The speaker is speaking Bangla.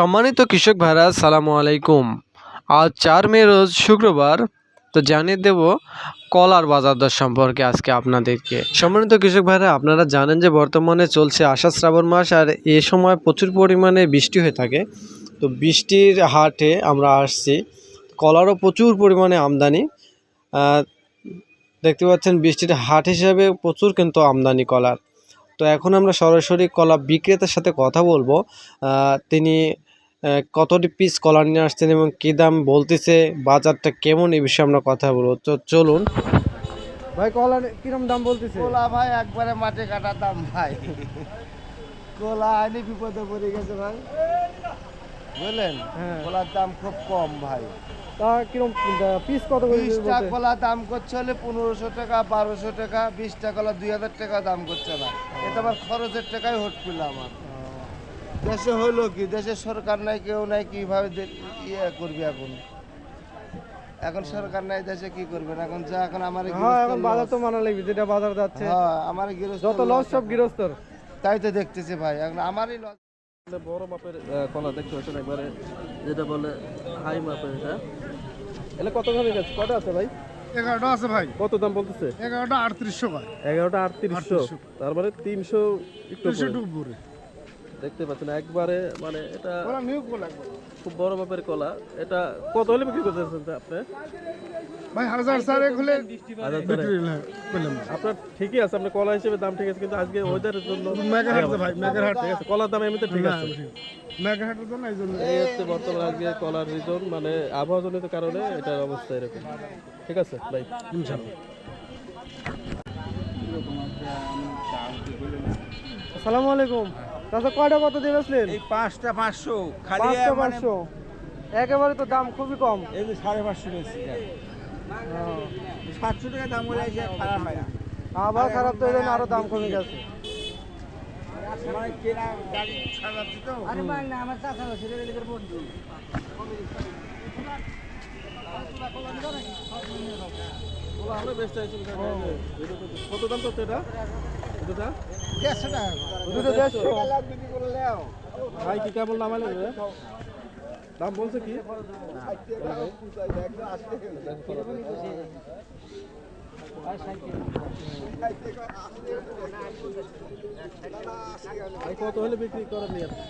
সম্মানিত কৃষক ভাইরা সালামু আলাইকুম। আজ চার মে রোজ শুক্রবার, তো জানিয়ে দেব কলার বাজার দর সম্পর্কে আজকে আপনাদেরকে। সম্মানিত কৃষক ভাইরা, আপনারা জানেন যে বর্তমানে চলছে আষাঢ় শ্রাবণ মাস আর এ সময় প্রচুর পরিমাণে বৃষ্টি হয়ে থাকে। তো বৃষ্টির হাটে আমরা আসছি, কলারও প্রচুর পরিমাণে আমদানি। দেখতে পাচ্ছেন বৃষ্টির হাট হিসাবে প্রচুর কিন্তু আমদানি কলার। তো এখন আমরা সরাসরি কলা বিক্রেতার সাথে কথা বলব। তিনি কতটি পিস কলা নিয়ে আসছেন এবং কী দাম বলতেছে বাজারটা কেমন এই বিষয়ে আমরা কথা বলব। তো চলুন। ভাই কলা কিরম দাম বলতেছে? কোলা ভাই একবারে মাঠে কাটা দাম ভাই। কোলা আইনি বিপদে পড়ে গেছে ভাই। বুঝলেন? হ্যাঁ। কোলার দাম খুব কম ভাই। তা কিরম পিস কত বিশটা কলা দাম করছে হলে পনেরোশো টাকা বারোশো টাকা বিশটা কলা দুই হাজার টাকা দাম করছে না এটা আমার খরচের টাকাই হট পেল আমার। দেশে হইল কি? দেশে সরকার নাই কেউ নাই কীভাবে ইয়ে করবি এখন? এখন সরকার নাই দেশে কি করবেন এখন যা এখন আমার হ্যাঁ এখন বাজার তো মানা লাগবে যেটা বাজার যাচ্ছে। হ্যাঁ আমার গৃহস্থ যত লস সব গৃহস্থর। তাই তো দেখতেছি ভাই এখন আমারই লস। বড় মাপের কলা দেখতে পাচ্ছেন একবারে যেটা বলে হাই মাপের এটা এটা কত করে গেছে? কটা আছে ভাই? এগারোটা আছে ভাই। কত দাম বলতেছে? এগারোটা আটত্রিশশো ভাই। এগারোটা আটত্রিশশো। তার মানে তিনশো একটু উপরে। দেখতে পাচ্ছেন একবারে মানে এটা খুব বড় মাপের কলা। এটা কত হলে বিক্রি করতেছেন আপনি? ভাই হাজার চারে খুলে আপনার ঠিকই আছে আপনার কলা হিসেবে দাম ঠিক আছে কিন্তু আজকে ওয়েদারের জন্য মেঘের হাট ভাই মেঘের হাট ঠিক আছে। কলার দাম এমনিতে ঠিক আছে। মেঘের হাটের জন্য এই জন্য এই হচ্ছে বর্তমানে আজকে কলার রিজন মানে আবহাওয়াজনিত কারণে এটার অবস্থা এরকম। ঠিক আছে ভাই ইনশাল্লাহ আসসালামু আলাইকুম। তাছাড়া কয়টা কত দিয়ে বেচলেন? এই পাঁচটা পাঁচশো। খালি পাঁচশো মানে পাঁচশো। একেবারে তো দাম খুবই কম। এই যে সাড়ে পাঁচশো বেশি সাতশো টাকা দাম বলে এসে খারাপ হয় না। আবহাওয়া খারাপ তো এই জন্য আরও দাম কমে গেছে। মানে তো। কত দাম কত এটা? দেড়শো টাকা দুটো দেড়শো ভাই কি কেমন নামালে দাম বলছে কি কত হলে বিক্রি করেন নি আপনি?